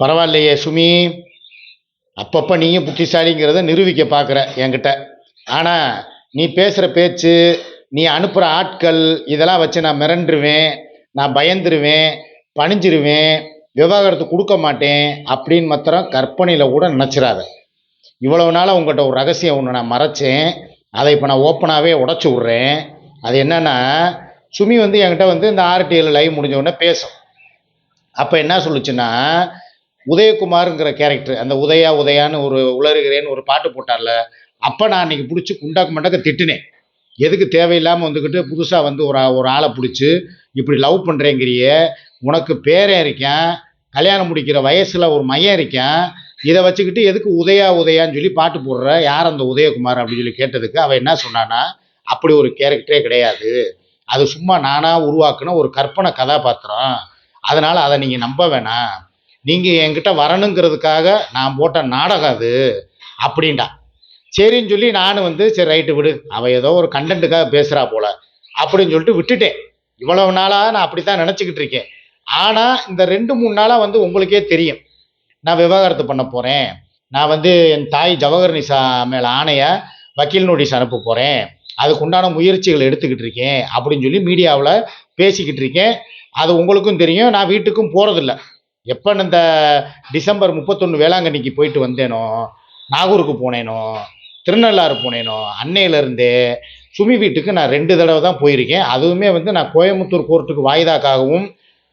பரவாயில்லையே சுமி. அப்பப்போ நீயும் புத்திசாலிங்கிறத நிரூபிக்க பார்க்குற என்கிட்ட. ஆனால் நீ பேசுகிற பேச்சு நீ அனுப்புகிற ஆட்கள் இதெல்லாம் வச்சு நான் மிரண்டுருவேன் நான் பயந்துருவேன் பணிஞ்சிருவேன் விவாகரத்து கொடுக்க மாட்டேன் அப்படின்னு மாத்திரம் கற்பனையில் கூட நினச்சிடாத இவ்வளவு நாளாக உங்கள்கிட்ட ஒரு ரகசியம் ஒன்று நான் மறைச்சேன். அதை இப்போ நான் ஓப்பனாகவே உடச்சி விட்றேன். அது என்னென்னா சுமி வந்து என்கிட்ட வந்து இந்த ஆர்டிஎல் லைவ் முடிஞ்ச உடனே பேசும். அப்போ என்ன சொல்லுச்சுன்னா உதயகுமாருங்கிற கேரக்டர் அந்த உதயா உதயான்னு ஒரு உளறுகிறேன்னு ஒரு பாட்டு போட்டார்ல அப்போ நான் அன்னைக்கு பிடிச்சி குண்டாக்கு மண்டக்க திட்டினேன். எதுக்கு தேவையில்லாமல் வந்துக்கிட்டு புதுசாக வந்து ஒரு ஒரு ஆளை பிடிச்சி இப்படி லவ் பண்ணுறேங்கிறியே உனக்கு பேரன் இருக்கேன் கல்யாணம் முடிக்கிற வயசில் ஒரு மையம் இருக்கேன் இதை வச்சுக்கிட்டு எதுக்கு உதயா உதயான்னு சொல்லி பாட்டு போடுற யார் அந்த உதயகுமார் அப்படின்னு சொல்லி கேட்டதுக்கு அவன் என்ன சொன்னான்னா அப்படி ஒரு கேரக்டரே கிடையாது. அது சும்மா நானாக உருவாக்குன ஒரு கற்பனை கதாபாத்திரம். அதனால் அதை நீங்கள் நம்ப வேணாம். நீங்கள் என்கிட்ட வரணுங்கிறதுக்காக நான் போட்ட நாடகம் அது அப்படின்டா சரின்னு சொல்லி நானும் வந்து சரி ரைட்டு விடு. அவள் ஏதோ ஒரு கண்டென்ட்டுக்காக பேசுகிறா போல. அப்படின்னு சொல்லிட்டு விட்டுட்டேன். இவ்வளவு நாளாக நான் அப்படி தான் நினச்சிக்கிட்டு இருக்கேன். ஆனால் இந்த ரெண்டு மூணு நாளாக வந்து உங்களுக்கே தெரியும். நான் விவாகரத்து பண்ண போகிறேன் நான் வந்து என் தாய் ஜவஹர் நிசா மேலே ஆணையை வக்கீல் நோட்டீஸ் அனுப்ப போகிறேன் அதுக்கு உண்டான முயற்சிகள் எடுத்துக்கிட்டு இருக்கேன். அப்படின்னு சொல்லி மீடியாவில் பேசிக்கிட்டு இருக்கேன். அது உங்களுக்கும் தெரியும். நான் வீட்டுக்கும் போகிறதில்ல எப்போ இந்த டிசம்பர் முப்பத்தொன்று வேளாங்கண்ணிக்கு போயிட்டு வந்தேனோ நாகூருக்கு போனேனோ திருநள்ளாறு போனேனோ அன்னையிலேருந்தே சுமி வீட்டுக்கு நான் ரெண்டு தடவை தான் போயிருக்கேன். அதுவுமே வந்து நான் கோயம்புத்தூர் கோர்ட்டுக்கு வாய்தாக்காகவும்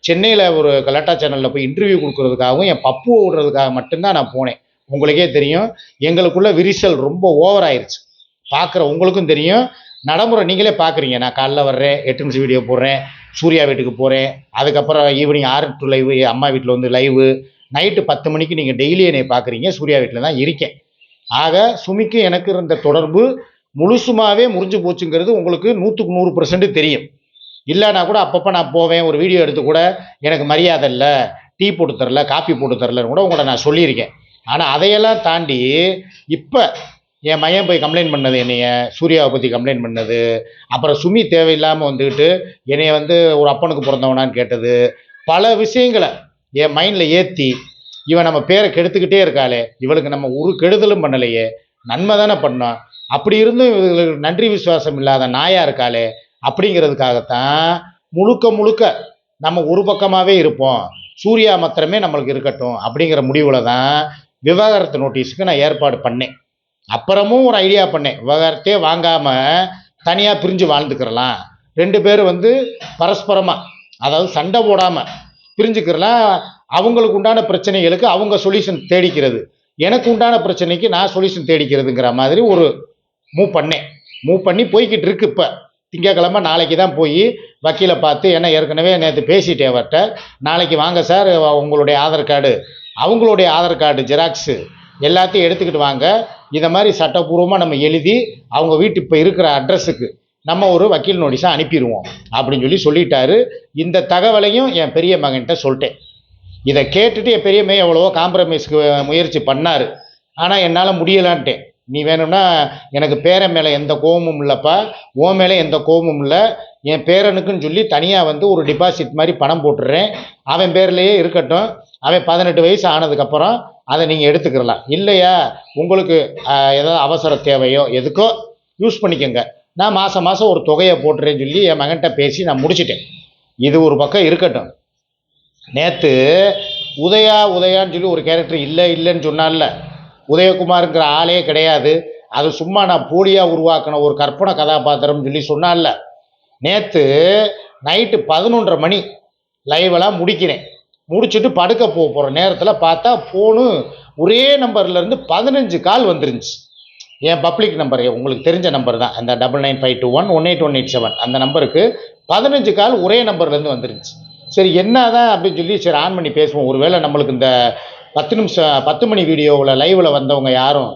சென்னையில் ஒரு கலாட்டா சேனலில் போய் இன்டர்வியூ கொடுக்கறதுக்காகவும் என் பப்பு விடுறதுக்காக மட்டும்தான் நான் போனேன். உங்களுக்கே தெரியும் எங்களுக்குள்ள விரிசல் ரொம்ப ஓவர் ஆயிடுச்சு பார்க்குற உங்களுக்கும் தெரியும் நடைமுறை நீங்களே பார்க்குறீங்க நான் காலைல வர்றேன் எட்டு நிமிஷம் வீடியோ போடுறேன் சூர்யா வீட்டுக்கு போகிறேன் அதுக்கப்புறம் ஈவினிங் ஆறு டு லைவு அம்மா வீட்டில் வந்து லைவு நைட்டு பத்து மணிக்கு நீங்கள் டெய்லி என்னை பார்க்குறீங்க சூர்யா வீட்டில் தான் இருக்கேன். ஆக சுமிக்கு எனக்கு இருந்த தொடர்பு முழுசுமாவே முறிஞ்சு போச்சுங்கிறது உங்களுக்கு நூற்றுக்கு நூறு பர்சன்ட் தெரியும். இல்லைனா கூட அப்பப்போ நான் போவேன் ஒரு வீடியோ எடுத்து கூட எனக்கு மரியாதை இல்லை டீ போட்டு தரல காப்பி போட்டு தரலன்னு கூட உங்களை நான் சொல்லியிருக்கேன். ஆனால் அதையெல்லாம் தாண்டி இப்போ என் மையன் போய் கம்ப்ளைண்ட் பண்ணது என்னைய சூர்யாவை பற்றி கம்ப்ளைண்ட் பண்ணது. அப்புறம் சுமி தேவையில்லாமல் வந்துக்கிட்டு என்னைய வந்து ஒரு அப்பனுக்கு பிறந்தவனான்னு கேட்டது. பல விஷயங்களை என் மைண்டில் ஏற்றி இவன் நம்ம பேரை கெடுத்துக்கிட்டே இருக்காளே இவளுக்கு நம்ம ஒரு கெடுதலும் பண்ணலையே நன்மை தானே பண்ணோம். அப்படி இருந்தும் இவர்களுக்கு நன்றி விசுவாசம் இல்லாத நாயா இருக்காளே அப்படிங்கிறதுக்காகத்தான் முழுக்க முழுக்க நம்ம ஒரு பக்கமாகவே இருப்போம். சூர்யா மாத்திரமே நம்மளுக்கு இருக்கட்டும் அப்படிங்கிற முடிவில் தான் விவாகரத்து நோட்டீஸுக்கு நான் ஏற்பாடு பண்ணேன். அப்புறமும் ஒரு ஐடியா பண்ணேன். விவாகரத்தே வாங்காமல் தனியாக பிரிஞ்சு வாழ்ந்துக்கிறலாம். ரெண்டு பேரும் வந்து பரஸ்பரமாக அதாவது சண்டை போடாமல் பிரிஞ்சுக்கிறலாம். அவங்களுக்கு உண்டான பிரச்சனைகளுக்கு அவங்க சொல்யூஷன் தேடிக்கிறது. எனக்கு உண்டான பிரச்சனைக்கு நான் சொல்யூஷன் தேடிக்கிறதுங்கிற மாதிரி ஒரு மூவ் பண்ணேன். மூவ் பண்ணி போய்கிட்டு இருக்கு இப்போ. திங்கக்கிழமை நாளைக்கு தான் போய் வக்கீலை பார்த்து ஏன்னா ஏற்கனவே நேற்று பேசிட்டேன் அவர்கிட்ட. நாளைக்கு வாங்க சார் உங்களுடைய ஆதார் கார்டு. அவங்களுடைய ஆதார் கார்டு ஜெராக்ஸு. எல்லாத்தையும் எடுத்துக்கிட்டு வாங்க. இதை மாதிரி சட்டப்பூர்வமாக நம்ம எழுதி அவங்க வீட்டு இப்போ இருக்கிற அட்ரஸுக்கு நம்ம ஒரு வக்கீல் நோட்டீஸாக அனுப்பிடுவோம். அப்படின்னு சொல்லி சொல்லிட்டாரு. இந்த தகவலையும் என் பெரிய மகன்கிட்ட சொல்லிட்டேன். இதை கேட்டுட்டு என் பெரிய எவ்வளவோ காம்ப்ரமைஸ்க்கு முயற்சி பண்ணார். ஆனால் என்னால் முடியலான்ட்டேன். நீ வேணும்னா எனக்கு பேரன் மேலே எந்த கோபமும் இல்லைப்பா. உன் மேலே எந்த கோபமும் இல்லை. என் பேரனுக்குன்னு சொல்லி தனியாக வந்து ஒரு டிபாசிட் மாதிரி பணம் போட்டுடுறேன். அவன் பேர்லேயே இருக்கட்டும். அவன் பதினெட்டு வயசு ஆனதுக்கப்புறம் அதை நீங்கள் எடுத்துக்கிறலாம் இல்லையா? உங்களுக்கு ஏதாவது அவசர தேவையோ எதுக்கோ யூஸ் பண்ணிக்கோங்க. நான் மாதம் மாதம் ஒரு தொகையை போட்டுறேன்னு சொல்லி என் மகன்கிட்ட பேசி நான் முடிச்சிட்டேன். இது ஒரு பக்கம் இருக்கட்டும். நேற்று உதயா உதயான்னு சொல்லி ஒரு கேரக்டர் இல்லை இல்லைன்னு சொன்னான்ல. உதயகுமாருங்கிற ஆளே கிடையாது. அது சும்மா நான் போலியாக உருவாக்கின ஒரு கற்பனை கதாபாத்திரம்னு சொல்லி சொன்னால நேற்று நைட்டு பதினொன்றரை மணி லைவெல்லாம் முடிக்கிறேன். முடிச்சுட்டு படுக்க போக போகிற நேரத்தில் பார்த்தா ஃபோனு ஒரே நம்பர்லேருந்து பதினஞ்சு கால் வந்துருந்துச்சு. என் பப்ளிக் நம்பர் உங்களுக்கு தெரிஞ்ச நம்பர் தான். அந்த double nine five two one one eight one eight seven அந்த நம்பருக்கு பதினஞ்சு கால் ஒரே நம்பர்லேருந்து வந்துருந்துச்சு. சரி என்ன தான் அப்படின்னு சொல்லி சரி ஆன் பண்ணி பேசுவோம். ஒருவேளை நம்மளுக்கு இந்த பத்து நிமிஷம் பத்து மணி வீடியோவில் லைவில் வந்தவங்க யாரும்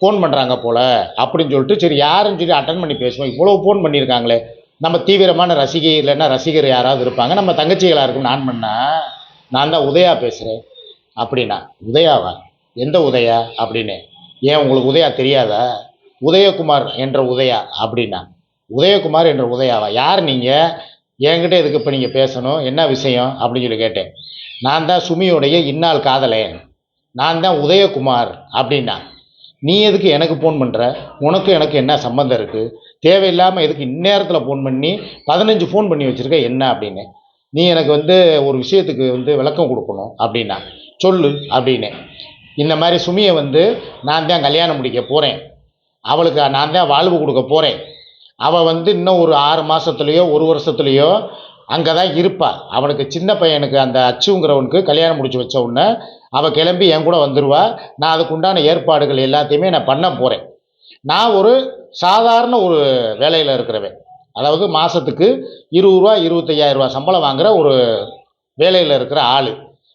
ஃபோன் பண்ணுறாங்க போல் அப்படின்னு சொல்லிட்டு சரி யாருன்னு சொல்லி அட்டன் பண்ணி பேசுவோம். இவ்வளோ ஃபோன் பண்ணியிருக்காங்களே. நம்ம தீவிரமான ரசிகை இல்லைன்னா ரசிகர் யாராவது இருப்பாங்க. நம்ம தங்கச்சிகளாக இருக்கும்னு ஆன் பண்ணால் நான் தான் உதயா பேசுகிறேன் அப்படின்னா உதயாவா எந்த உதயா? அப்படின்னு. ஏன் உங்களுக்கு உதயா தெரியாதா? உதயகுமார் என்ற உதயா அப்படின்னா உதயகுமார் என்ற உதயாவா யார் நீங்கள் என்கிட்ட எதுக்கு இப்போ நீங்கள் பேசணும்? என்ன விஷயம்? அப்படின்னு சொல்லி கேட்டேன். நான் தான் சுமியோடைய இந்நாள் காதலேன். நான் தான் உதயகுமார் அப்படின்னா நீ எதுக்கு எனக்கு ஃபோன் பண்ணுற உனக்கு எனக்கு என்ன சம்மந்தம் இருக்குது தேவையில்லாமல் எதுக்கு இந்நேரத்தில் ஃபோன் பண்ணி பதினஞ்சு ஃபோன் பண்ணி வச்சுருக்க என்ன அப்படின்னு. நீ எனக்கு வந்து ஒரு விஷயத்துக்கு வந்து விளக்கம் கொடுக்கணும் அப்படின்னா சொல்லு அப்படின்னு. இந்த மாதிரி சுமியை வந்து நான் தான் கல்யாணம் முடிக்க போகிறேன் அவளுக்கு நான் தான் வாழ்வு கொடுக்க போகிறேன் அவள் வந்து இன்னும் ஒரு ஆறு மாதத்துலேயோ ஒரு வருஷத்துலேயோ அங்கே தான் இருப்பாள் அவனுக்கு சின்ன பையனுக்கு அந்த அச்சுங்கிறவனுக்கு கல்யாணம் முடிச்சு வச்ச உடனே அவள் கிளம்பி என் கூட வந்துடுவா நான் அதுக்குண்டான ஏற்பாடுகள் எல்லாத்தையுமே நான் பண்ண போகிறேன் நான் ஒரு சாதாரண ஒரு வேலையில் இருக்கிறவன். அதாவது மாதத்துக்கு இருபது ரூபா இருபத்தையாயிரம் ரூபா சம்பளம் வாங்குகிற ஒரு வேலையில் இருக்கிற ஆள்.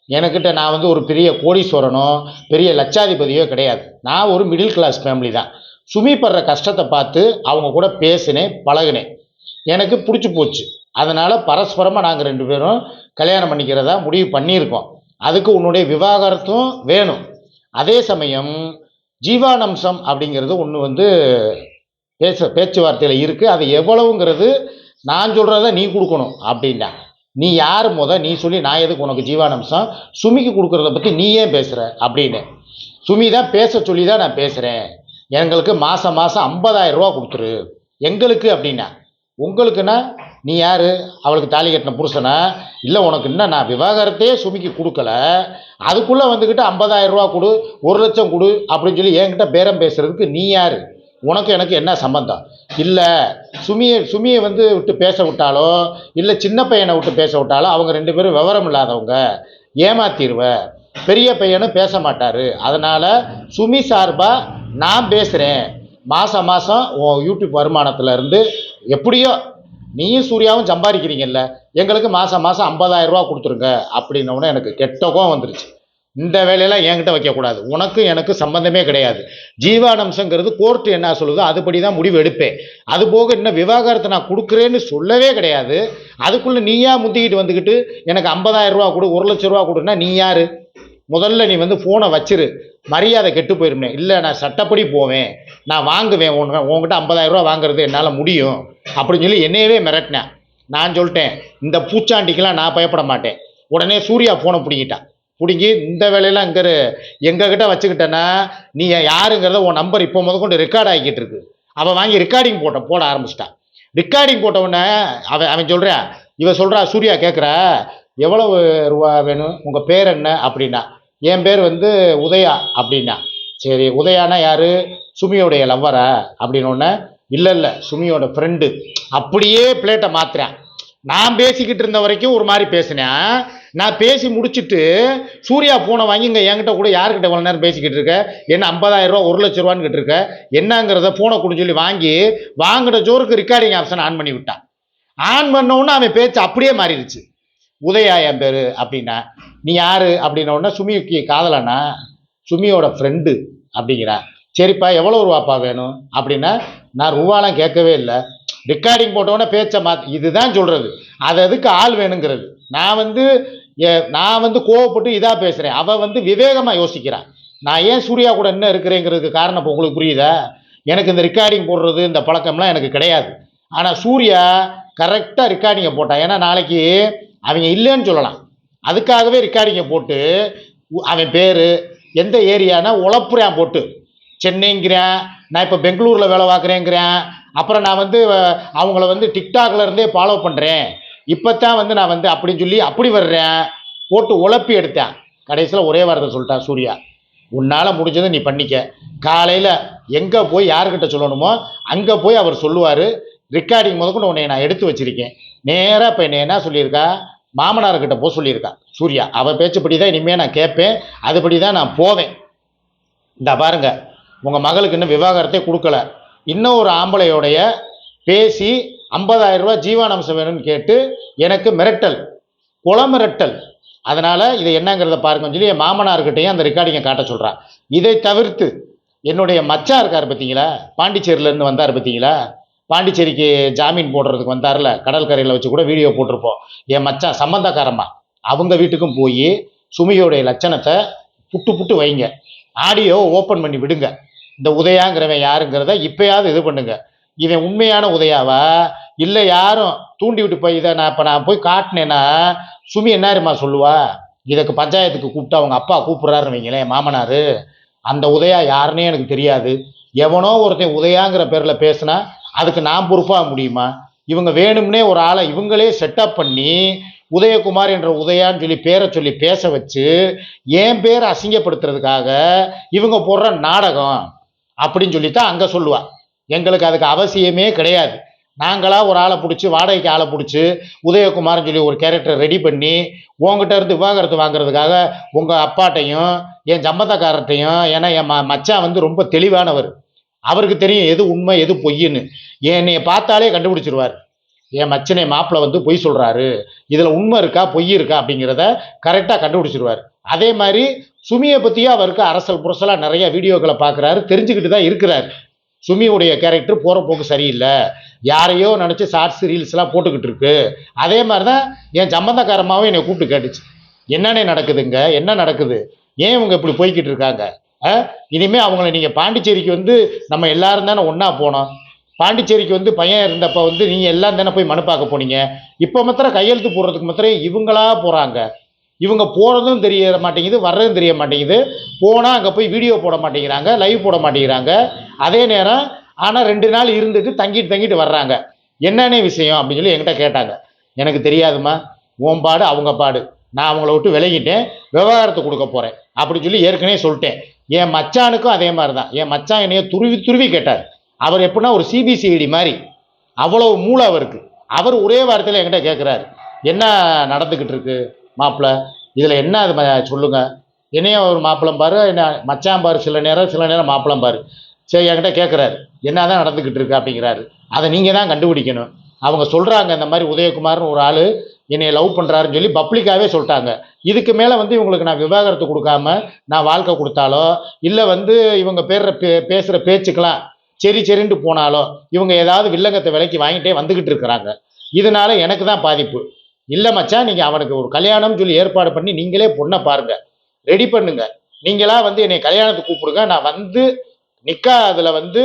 எனக்கிட்ட நான் வந்து ஒரு பெரிய கோடீஸ்வரனோ பெரிய லட்சாதிபதியோ கிடையாது. நான் ஒரு மிடில் கிளாஸ் ஃபேமிலி தான். சுமி படுற கஷ்டத்தை பார்த்து அவங்க கூட பேசினேன் பழகினேன். எனக்கு பிடிச்சி போச்சு. அதனால் பரஸ்பரமாக நாங்கள் ரெண்டு பேரும் கல்யாணம் பண்ணிக்கிறதா முடிவு பண்ணியிருக்கோம். அதுக்கு உன்னுடைய விவாகரத்தும் வேணும். அதே சமயம் ஜீவானம்சம் அப்படிங்கிறது ஒன்று வந்து பேச பேச்சுவார்த்தையில் இருக்குது அது எவ்வளவுங்கிறது நான் சொல்கிறத நீ கொடுக்கணும் அப்படின்னா நீ யார் முத? நீ சொல்லி நான் எதுக்கு உனக்கு ஜீவானம்சம்? சுமிக்கு கொடுக்குறத பற்றி நீ ஏன் பேசுகிற அப்படின்னு. சுமி தான் பேச சொல்லி தான் நான் பேசுகிறேன் எங்களுக்கு மாதம் மாதம் ஐம்பதாயிரம் ரூபா கொடுத்துரு. எங்களுக்கு அப்படின்னா உங்களுக்குன்னா நீ யார்? அவளுக்கு தாலி கட்டின புருஷனா? இல்லை உனக்கு இன்னும் நான் விவாகரத்தையே சுமிக்கு கொடுக்கல. அதுக்குள்ளே வந்துக்கிட்டு ஐம்பதாயிரம் ரூபா கொடு ஒரு லட்சம் கொடு அப்படின்னு சொல்லி என்கிட்ட பேரம் பேசுகிறதுக்கு நீ யார்? உனக்கு எனக்கு என்ன சம்பந்தம்? இல்லை சுமியை சுமியை வந்து விட்டு பேச விட்டாலோ இல்லை சின்ன பையனை விட்டு பேச விட்டாலோ அவங்க ரெண்டு பேரும் விவரம் இல்லாதவங்க. ஏமாத்திடுவ பெரிய பையனும் பேச மாட்டார். அதனால் சுமி சார்பாக நான் பேசுகிறேன் மாதம் மாதம் உன் யூடியூப் வருமானத்துலேருந்து எப்படியோ நீயும் சூர்யாவும் சம்பாதிக்கிறீங்கல்ல எங்களுக்கு மாதம் மாதம் ஐம்பதாயிரரூபா கொடுத்துருங்க அப்படின்னோடனே எனக்கு கெட்ட கோவம் வந்துருச்சு. இந்த வேலையெல்லாம் என்கிட்ட வைக்கக்கூடாது. உனக்கு எனக்கு சம்மந்தமே கிடையாது. ஜீவானம்சங்கிறது கோர்ட்டு என்ன சொல்லுதோ அதுபடி தான் முடிவு எடுப்பேன். அது போக இன்னும் விவாகரத்தை நான் கொடுக்குறேன்னு சொல்லவே கிடையாது. அதுக்குள்ளே நீயா முந்திக்கிட்டு வந்துக்கிட்டு எனக்கு ஐம்பதாயிரம் ரூபா கொடு ஒரு லட்ச ரூபா கொடுன்னா நீ யார்? முதல்ல நீ வந்து ஃபோனை வச்சிரு. மரியாதை கெட்டு போயிருமே. இல்லை நான் சட்டப்படி போவேன். நான் வாங்குவேன். உன் உங்ககிட்ட ஐம்பதாயிரம் ரூபா வாங்குறது என்னால் முடியும். அப்படின்னு சொல்லி என்னையவே மிரட்டினேன் நான் சொல்லிட்டேன் இந்த பூச்சாண்டிக்கெலாம் நான் பயப்பட மாட்டேன். உடனே சூர்யா ஃபோனை பிடிக்கிட்டான் பிடுங்கி இந்த வேலையெல்லாம் இங்கே எங்ககிட்ட வச்சுக்கிட்டேன்னா நீ யாருங்கிறத உன் நம்பர் இப்போ முத கொண்டு ரெக்கார்ட் ஆகிக்கிட்டு இருக்கு. அவன் வாங்கி ரெக்கார்டிங் போட்ட போட ஆரம்பிச்சிட்டான் ரெக்கார்டிங் போட்டவுடனே அவன் அவன் சொல்கிறான் இவன் சொல்கிறா சூர்யா கேட்குறா எவ்வளவு ரூபா வேணும்? உங்கள் பேர் என்ன? அப்படின்னா என் பேர் வந்து உதயா அப்படின்னா சரி உதயானா யார்? சுமியோடைய லவ்வரா அப்படின்னோடனே இல்லை இல்லை சுமியோட ஃப்ரெண்டு அப்படியே பிளேட்டை மாத்துறேன். நான் பேசிக்கிட்டு இருந்த வரைக்கும் ஒரு மாதிரி பேசினேன். நான் பேசி முடிச்சுட்டு சூர்யா ஃபோனை வாங்கி இங்கே என்கிட்ட கூட யார்கிட்ட இவ்வளோ நேரம் பேசிக்கிட்டு இருக்க? என்ன ஐம்பதாயிரம் ரூபா ஒரு லட்ச ரூபான்னு கிட்ட இருக்க என்னங்கிறத ஃபோனை கொடுன்னு சொல்லி வாங்கி வாங்கின ஜோருக்கு ரெக்கார்டிங் ஆப்ஷன் ஆன் பண்ணி விட்டான். ஆன் பண்ண உடனே அவன் பேச்சு அப்படியே மாறிடுச்சு. உதயா என் பேர் அப்படின்னா நீ யார்? அப்படின்னோடனே சுமிக்கு காதலானா சுமியோட ஃப்ரெண்டு அப்படிங்கிறா. சரிப்பா எவ்வளோ ரூபாப்பா வேணும்? அப்படின்னா நான் ரூபாலாம் கேட்கவே இல்லை. ரெக்கார்டிங் போட்டோன்னே பேச்சை மாத் இதுதான் சொல்கிறது அது அதுக்கு ஆள் வேணுங்கிறது. நான் வந்து நான் வந்து கோவப்பட்டு இதாக பேசுகிறேன் அவள் வந்து விவேகமாக யோசிக்கிறான் நான் ஏன் சூர்யா கூட என்ன இருக்கிறேங்கிறதுக்கு காரணம் இப்போ உங்களுக்கு புரியுதா? எனக்கு இந்த ரெக்கார்டிங் போடுறது இந்த பழக்கம்லாம் எனக்கு கிடையாது. ஆனால் சூர்யா கரெக்டாக ரெக்கார்டிங்கை போட்டான் ஏன்னா நாளைக்கு அவங்க இல்லைன்னு சொல்லலாம். அதுக்காகவே ரெக்கார்டிங்கை போட்டு அவன் பேர் எந்த ஏரியானா உழப்புறான் போட்டு. சென்னைங்கிறேன் நான் இப்போ பெங்களூரில் வேலை பார்க்குறேங்கிறேன். அப்புறம் நான் வந்து அவங்கள வந்து டிக்டாக்ல இருந்தே ஃபாலோ பண்ணுறேன் இப்போ தான் வந்து நான் வந்து அப்படின்னு சொல்லி அப்படி வர்றேன். போட்டு உழப்பி எடுத்தேன். கடைசியில் ஒரே வார்த்தை சொல்லிட்டான் சூர்யா உன்னால் முடிஞ்சதை நீ பண்ணிக்க. காலையில் எங்கே போய் யாருக்கிட்ட சொல்லணுமோ அங்கே போய் அவர் சொல்லுவார். ரெக்கார்டிங் முதற்கொண்டு உன்னை நான் எடுத்து வச்சிருக்கேன். நேராக இப்போ என்னை என்ன சொல்லியிருக்கா? மாமனார்கிட்ட போக சொல்லியிருக்கா. சூர்யா அவள் பேச்சுப்படி தான் இனிமேல் நான் கேட்பேன். அதுபடி தான் நான் போவேன். இந்த பாருங்க உங்கள் மகளுக்கு இன்னும் விவாகரத்தை கொடுக்கல. இன்னும் ஒரு ஆம்பளையோடைய பேசி ஐம்பதாயிரம் ரூபா ஜீவானம்சம் வேணும்னு கேட்டு எனக்கு மிரட்டல் குளமிரட்டல் அதனால் இதை என்னங்கிறத பாருங்கன்னு சொல்லி என் மாமனார்கிட்டையும் அந்த ரெக்கார்டிங்கை காட்ட சொல்கிறான் இதை தவிர்த்து என்னுடைய மச்சா இருக்கார் பார்த்தீங்களா? பாண்டிச்சேரியிலேருந்து வந்தார் பார்த்தீங்களா? பாண்டிச்சேரிக்கு ஜாமீன் போடுறதுக்கு வந்தார்ல கடற்கரையில் வச்சு கூட வீடியோ போட்டிருப்போம். என் மச்சான் சம்பந்தக்காரம்மா. அவங்க வீட்டுக்கும் போய் சுமியோடைய லட்சணத்தை புட்டு புட்டு வைங்க. ஆடியோ ஓப்பன் பண்ணி விடுங்க. இந்த உதயாங்கிறவன் யாருங்கிறத இப்பயாவது இது பண்ணுங்கள் இவன் உண்மையான உதயாவா? இல்லை யாரும் தூண்டி விட்டு போய் இதை நான் இப்போ நான் போய் காட்டினேன்னா சுமி என்னருமா சொல்லுவா? இதுக்கு பஞ்சாயத்துக்கு கூப்பிட்டு அவங்க அப்பா கூப்பிட்றாருன்னு வைங்களேன் மாமனார். அந்த உதயா யாருன்னே எனக்கு தெரியாது. எவனோ ஒருத்தன் உதயாங்கிற பேரில் பேசுனா அதுக்கு நான் பொறுப்பாக முடியுமா? இவங்க வேணும்னே ஒரு ஆளை இவங்களே செட்டப் பண்ணி உதயகுமார் என்ற உதயான்னு சொல்லி பேரை சொல்லி பேச வச்சு என் பேரை அசிங்கப்படுத்துறதுக்காக இவங்க போடுற நாடகம் அப்படின்னு சொல்லி தான் அங்கே சொல்லுவாள் எங்களுக்கு அதுக்கு அவசியமே கிடையாது. நாங்களாக ஒரு ஆளை பிடிச்சி வாடகைக்கு ஆளை பிடிச்சி உதயகுமார்னு சொல்லி ஒரு கேரக்டர் ரெடி பண்ணி உங்ககிட்ட இருந்து விவாகரத்து வாங்குறதுக்காக உங்கள் அப்பாட்டையும் என் சம்பந்தக்காரர்கிட்டையும் ஏன்னா என் ம மச்சான் வந்து ரொம்ப தெளிவானவர். அவருக்கு தெரியும் எது உண்மை எது பொய்ன்னு. என்னைய பார்த்தாலே கண்டுபிடிச்சிருவார். என் மச்சனை மாப்பிள்ளை வந்து பொய் சொல்கிறாரு இதில் உண்மை இருக்கா பொய் இருக்கா அப்படிங்கிறத கரெக்டாக கண்டுபிடிச்சிருவார். அதே மாதிரி சுமியை பற்றியும் அவருக்கு அரசல் புரசலாக நிறைய வீடியோக்களை பார்க்குறாரு தெரிஞ்சுக்கிட்டு தான் இருக்கிறார். சுமியுடைய கேரக்டர் போகிற போக்கு சரியில்லை. யாரையோ நினச்சி ஷார்ட்ஸ் ரீல்ஸ்லாம் போட்டுக்கிட்டு இருக்கு. அதே மாதிரி தான் என் சம்பந்தக்காரமாவும் என்னை கூப்பிட்டு கேட்டுச்சு. என்னென்ன நடக்குதுங்க? என்ன நடக்குது? ஏன் இவங்க இப்படி போய்கிட்டு இருக்காங்க? ஆ? இனிமே அவங்கள நீங்கள் பாண்டிச்சேரிக்கு வந்து நம்ம எல்லாரும் தானே ஒன்றா போனோம். பாண்டிச்சேரிக்கு வந்து பையன் இருந்தப்போ வந்து நீங்கள் எல்லாம் தானே போய் மனு பார்க்க போனீங்க. இப்போ மாத்திரம் கையெழுத்து போடுறதுக்கு மாத்திரம் இவங்களா போகிறாங்க இவங்க போகிறதும் தெரிய மாட்டேங்குது வர்றதும் தெரிய மாட்டேங்குது. போனால் அங்கே போய் வீடியோ போட மாட்டேங்கிறாங்க லைவ் போட மாட்டேங்கிறாங்க. அதே நேரம் ஆனால் ரெண்டு நாள் இருந்துட்டு தங்கிட்டு தங்கிட்டு வர்றாங்க. என்னென்ன விஷயம் அப்படின்னு சொல்லி என்கிட்ட கேட்டாங்க. எனக்கு தெரியாதும்மா உன் பாடு அவங்க பாடு. நான் அவங்கள விட்டு விலகிட்டேன் விவகாரத்தை கொடுக்க போகிறேன் அப்படின்னு சொல்லி ஏற்கனவே சொல்லிட்டேன். என் மச்சானுக்கும் அதே மாதிரி தான் என் மச்சான் என்னைய துருவி துருவி கேட்டார். அவர் எப்படின்னா ஒரு சிபிசிஐடி மாதிரி. அவ்வளோ மூளை அவருக்கு. அவர் ஒரே வாரத்தில் என்கிட்ட கேட்குறாரு என்ன நடந்துக்கிட்டு இருக்கு? மாப்பிள்ளை இதில் என்ன அது சொல்லுங்கள் சொல்லுங்க. என்னையும் ஒரு மாப்பிளம் பாரு என்ன மச்சான் பாரு சில நேரம் சில நேரம் மாப்பிளம் பாரு. சரி என்கிட்ட கேட்குறாரு என்ன தான் நடந்துக்கிட்டு இருக்கு அப்படிங்கிறாரு. அதை நீங்கள் தான் கண்டுபிடிக்கணும். அவங்க சொல்கிறாங்க இந்த மாதிரி உதயகுமார்னு ஒரு ஆள் என்னை லவ் பண்ணுறாருன்னு சொல்லி பப்ளிக்காகவே சொல்லிட்டாங்க. இதுக்கு மேலே வந்து இவங்களுக்கு நான் விவாகரத்து கொடுக்காம நான் வாழ்க்கை கொடுத்தாலோ இல்லை வந்து இவங்க பேர் பே பேசுகிற பேச்சுக்கெல்லாம் சரி சரின்ட்டு போனாலோ இவங்க ஏதாவது வில்லங்கத்தை விலைக்கு வாங்கிட்டே வந்துக்கிட்டு இருக்கிறாங்க. இதனால எனக்கு தான் பாதிப்பு. இல்லை மச்சான் நீங்கள் அவனுக்கு ஒரு கல்யாணம் சொல்லி ஏற்பாடு பண்ணி நீங்களே பொண்ணை பாருங்க. ரெடி பண்ணுங்க. நீங்களா வந்து என்னை கல்யாணத்துக்கு கூப்பிடுங்க. நான் வந்து நிக்கா அதில் வந்து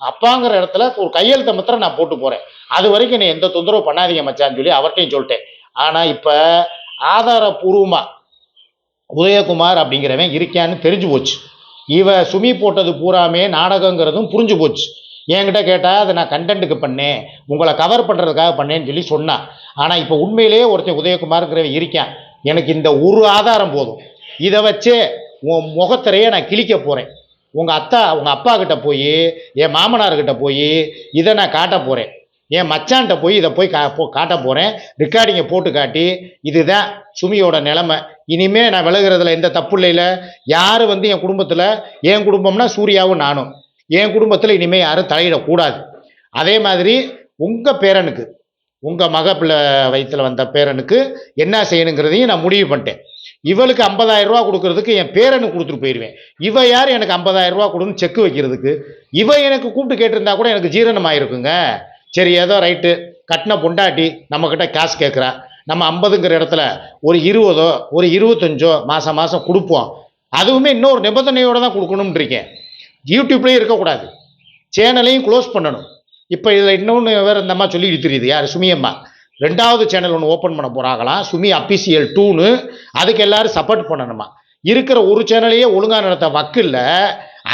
அப்பாங்கிற இடத்துல ஒரு கையெழுத்தை மாத்திரம் நான் போட்டு போகிறேன் அது வரைக்கும் என்னை எந்த தொந்தரவு பண்ணாதீங்க மச்சான்னு சொல்லி அவர்கிட்டையும் சொல்லிட்டேன். ஆனால் இப்போ ஆதாரபூர்வமாக உதயகுமார் அப்படிங்கிறவன் இருக்கான்னு தெரிஞ்சு போச்சு. இவ சுமி போட்டது பூராமே நாடகங்கிறதும் புரிஞ்சு போச்சு. என்கிட்ட கேட்டால் அதை நான் கண்டென்ட்டுக்கு பண்ணேன். உங்களை கவர் பண்ணுறதுக்காக பண்ணேன்னு சொல்லி சொன்னான் ஆனால் இப்போ உண்மையிலேயே ஒருத்தன் உதயகுமாருங்கிறவன் இருக்கேன். எனக்கு இந்த ஒரு ஆதாரம் போதும். இதை வச்சே உன் முகத்திரையே நான் கிழிக்க போகிறேன் உங்கள் அத்தா உங்கள் அப்பா கிட்ட போய் என் மாமனார்கிட்ட போய் இதை நான் காட்ட போகிறேன் என் மச்சான்கிட்ட போய் இதை போய் கா போ காட்ட போகிறேன் ரெக்கார்டிங்கை போட்டு காட்டி இதுதான் சுமியோட நிலமை. இனிமே நான் விலகிறதுல எந்த தப்பு இல்லையில. யார் வந்து என் குடும்பத்தில்? என் குடும்பம்னா சூர்யாவும் நானும். என் குடும்பத்தில் இனிமேல் யாரும் தலையிடக்கூடாது. அதே மாதிரி உங்கள் பேரனுக்கு உங்கள் மக பிள்ளை வயிற்றில் வந்த பேரனுக்கு என்ன செய்யணுங்கிறதையும் நான் முடிவு பண்ணிட்டேன். இவளுக்கு 50000 ரூபா கொடுக்கறதுக்கு என் பேரனுக்கு கொடுத்துட்டு போயிடுவேன் இவ யார் எனக்கு 50000 ரூபா கொடுன்னு செக் வைக்கிறதுக்கு? இவ எனக்கு கூப்பிட்டு கேட்டிருந்தா கூட எனக்கு ஜீரணமாயிருக்குங்க சரி ஏதோ ரைட்டு. கட்டின பொண்டாட்டி நம்மக்கிட்ட காசு கேட்குறா. நம்ம ஐம்பதுங்கிற இடத்துல ஒரு இருபதோ ஒரு இருபத்தஞ்சோ மாதம் மாதம் கொடுப்போம். அதுவுமே இன்னொரு நிபந்தனையோடு தான் கொடுக்கணும்னு இருக்கேன். யூடியூப்லேயும் இருக்கக்கூடாது. சேனலையும் க்ளோஸ் பண்ணணும். இப்போ இதில் இன்னொன்று வேறு இந்த அம்மா சொல்லி தெரியுது. யார்? சுமி அம்மா. ரெண்டாவது சேனல் ஒன்று ஓப்பன் பண்ண போகிறாங்களாம் சுமி அபிசியல் டூன்னு அதுக்கு எல்லாரும் சப்போர்ட் பண்ணணுமா? இருக்கிற ஒரு சேனலையே ஒழுங்காக நடத்த வக்கில்ல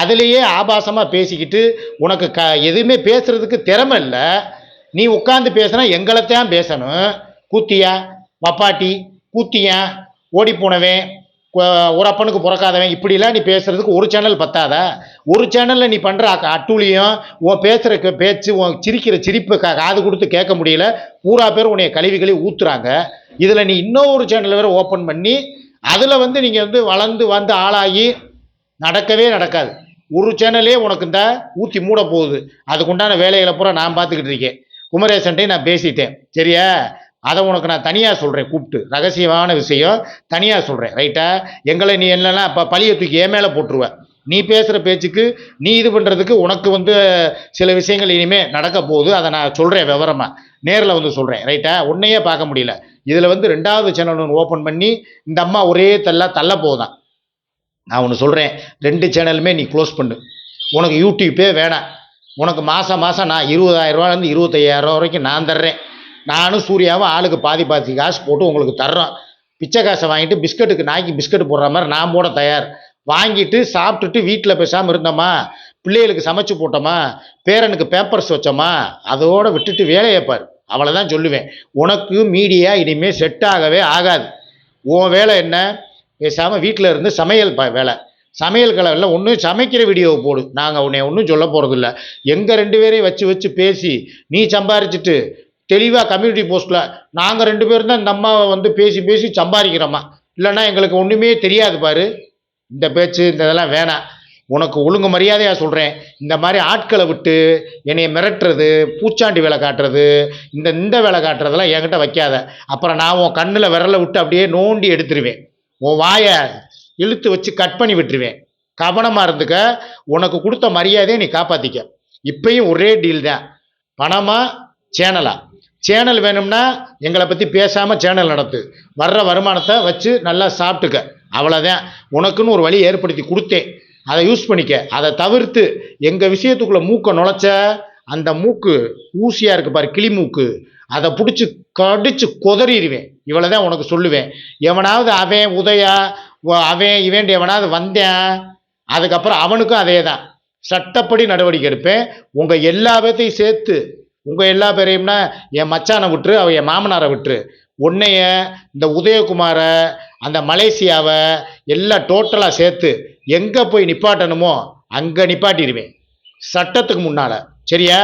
அதுலேயே ஆபாசமாக பேசிக்கிட்டு உனக்கு க எதுவுமே பேசுகிறதுக்கு திறமை இல்லை. நீ உட்காந்து பேசுனா எங்களைத்தான் பேசணும். கூத்தியா? வப்பாட்டி கூத்தியா? ஓடி போனவன் ஒரு அப்பனுக்கு பிறக்காதவன் இப்படிலாம் நீ பேசுகிறதுக்கு ஒரு சேனல் பத்தாதா. ஒரு சேனலில் நீ பண்ணுற அட்டூழியம் உன் பேசுகிற பேச்சு உன் சிரிக்கிற சிரிப்பு கா காது கொடுத்து கேட்க முடியல பூரா பேர் உன்னைய கழிவு கழுவி ஊற்றுறாங்க இதில் நீ இன்னொரு சேனல் வேறு ஓப்பன் பண்ணி அதில் வந்து நீங்கள் வந்து வளர்ந்து வந்து ஆளாகி நடக்கவே நடக்காது. ஒரு சேனலே உனக்கு இந்த ஊற்றி மூட போகுது. அதுக்குண்டான வேலைகளை பூரா நான் பார்த்துக்கிட்டு இருக்கேன். குமரேசன்ட்டையும் நான் பேசிட்டேன். சரியா? அதை உனக்கு நான் தனியாக சொல்கிறேன் கூப்பிட்டு. ரகசியமான விஷயம் தனியாக சொல்கிறேன் ரைட்டா எங்களை நீ என்னன்னா இப்போ பழியை தூக்கி என் மேலே போட்டுருவ. நீ பேசுகிற பேச்சுக்கு நீ இது பண்ணுறதுக்கு உனக்கு வந்து சில விஷயங்கள் இனிமேல் நடக்க போகுது. அதை நான் சொல்கிறேன் விவரமாக நேரில் வந்து சொல்கிறேன் ரைட்டா உன்னையே பார்க்க முடியல. இதில் வந்து ரெண்டாவது சேனல் ஒன்று ஓப்பன் பண்ணி இந்த அம்மா ஒரே தள்ள தள்ள போதான் நான் ஒன்று சொல்கிறேன் ரெண்டு சேனலுமே நீ க்ளோஸ் பண்ணு. உனக்கு யூடியூப்பே வேணாம். உனக்கு மாதம் மாதம் நான் இருபதாயிரம் ரூபாலேருந்து இருபத்தையாயிரம் வரைக்கும் நான் தர்றேன். நானும் சூர்யாவும் ஆளுக்கு பாதி பாதி காசு போட்டு உங்களுக்கு தர்றோம். பிச்சை காசை வாங்கிட்டு பிஸ்கட்டுக்கு நாய்க்கு பிஸ்கட் போடுற மாதிரி நான் போட தயார். வாங்கிட்டு சாப்பிட்டுட்டு வீட்டில் பேசாமல் இருந்தோமா? பிள்ளைகளுக்கு சமைச்சு போட்டோமா? பேரனுக்கு பேப்பர்ஸ் வச்சோமா? அதோட விட்டுட்டு வேலையை பாரு. அவ்வளோதான் சொல்லுவேன். உனக்கு மீடியா இனிமேல் செட் ஆகவே ஆகாது. உன் வேலை என்ன? பேசாமல் வீட்டில் இருந்து சமையல் ப வேலை. சமையல் கலவையில் ஒன்றும் சமைக்கிற வீடியோவை போடு. நாங்கள் உன்னை ஒன்றும் சொல்ல போகிறதில்ல எங்கள் ரெண்டு பேரையும் வச்சு வச்சு பேசி நீ சம்பாரிச்சிட்டு தெளிவாக கம்யூனிட்டி போஸ்ட்டில் நாங்கள் ரெண்டு பேரும் தான் இந்த அம்மாவை வந்து பேசி பேசி சம்பாதிக்கிறோமா இல்லைன்னா எங்களுக்கு ஒன்றுமே தெரியாது பாரு. இந்த பேச்சு இந்த இதெல்லாம் வேணாம். உனக்கு ஒழுங்கு மரியாதையாக சொல்கிறேன் இந்த மாதிரி ஆட்களை விட்டு என்னைய மிரட்டுறது பூச்சாண்டி வேலை காட்டுறது இந்த இந்த வேலை காட்டுறதெல்லாம் என்கிட்ட வைக்காத. அப்புறம் நான் உன் கண்ணில் விரலை விட்டு அப்படியே நோண்டி எடுத்துருவேன். உன் வாயை இழுத்து வச்சு கட் பண்ணி விட்டுருவேன். கவனமாக இருந்துக்க. உனக்கு கொடுத்த மரியாதையை நீ காப்பாற்றிக்க இப்பயும் ஒரே டீல் தான். பணமாக சேனலாக சேனல் வேணும்னா எங்களை பற்றி பேசாமல் சேனல் நடத்து. வர்ற வருமானத்தை வச்சு நல்லா சாப்பிட்டுக்க. அவ்வளோதான் உனக்குன்னு ஒரு வழி ஏற்படுத்தி கொடுத்தேன். அதை யூஸ் பண்ணிக்க. அதை தவிர்த்து எங்கள் விஷயத்துக்குள்ளே மூக்கை நுழைச்ச அந்த மூக்கு ஊசியாக இருக்கு பாரு கிளி மூக்கு அதை பிடிச்சி கடிச்சு கொதறிடுவேன். இவ்வளோ தான் உனக்கு சொல்லுவேன். எவனாவது அவன் உதயா அவன் இவன் எவனாவது வந்தேன் அதுக்கப்புறம் அவனுக்கும் அதே தான் சட்டப்படி நடவடிக்கை எடுப்பேன். உங்கள் எல்லா பேர்த்தையும் சேர்த்து உங்கள் எல்லா பேரையும்னா என் மச்சானை விட்டுரு அவள் என் மாமனாரை விட்டுரு. உன்னைய இந்த உதயகுமாரை அந்த மலேசியாவை எல்லாம் டோட்டலாக சேர்த்து எங்கே போய் நிப்பாட்டணுமோ அங்கே நிப்பாட்டிடுவேன். சட்டத்துக்கு முன்னால். சரியா?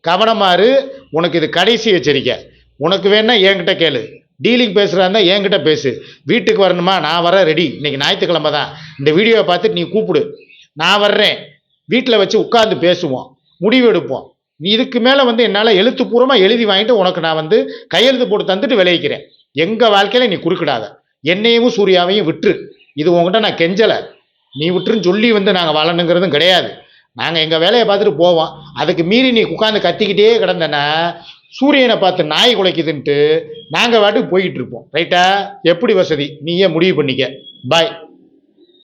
கவனமாறு உனக்கு இது கடைசி எச்சரிக்கை. உனக்கு வேணா என்கிட்ட கேளு. டீலிங் பேசுகிறா இருந்தால் என்கிட்ட பேசு. வீட்டுக்கு வரணுமா? நான் வர ரெடி இன்னைக்கு ஞாயிற்றுக்கிழமை தான். இந்த வீடியோவை பார்த்துட்டு நீ கூப்பிடு. நான் வர்றேன். வீட்டில் வச்சு உட்காந்து பேசுவோம். முடிவு எடுப்போம். நீ இதுக்கு மேலே வந்து என்னால் எழுத்துப்பூர்வமாக எழுதி வாங்கிட்டு உனக்கு நான் வந்து கையெழுத்து போட்டு தந்துட்டு விளைவிக்கிறேன். எங்கள் வாழ்க்கையில் நீ குறுக்கிடாத. என்னையும் சூர்யாவையும் விட்டுரு. இது உங்ககிட்ட நான் கெஞ்சலை. நீ விட்டுருன்னு சொல்லி வந்து நாங்கள் வாழணுங்கிறதும் கிடையாது. நாங்கள் எங்கள் வேலையை பார்த்துட்டு போவோம். அதுக்கு மீறி நீ உட்காந்து கத்திக்கிட்டே கிடந்தனா சூரியனை பார்த்து நாய் குலைக்குதுன்ட்டு நாங்கள் வாட்டுக்கு போய்கிட்டு இருப்போம். ரைட்டா எப்படி வசதி? நீயே முடிவு பண்ணிக்க. பாய்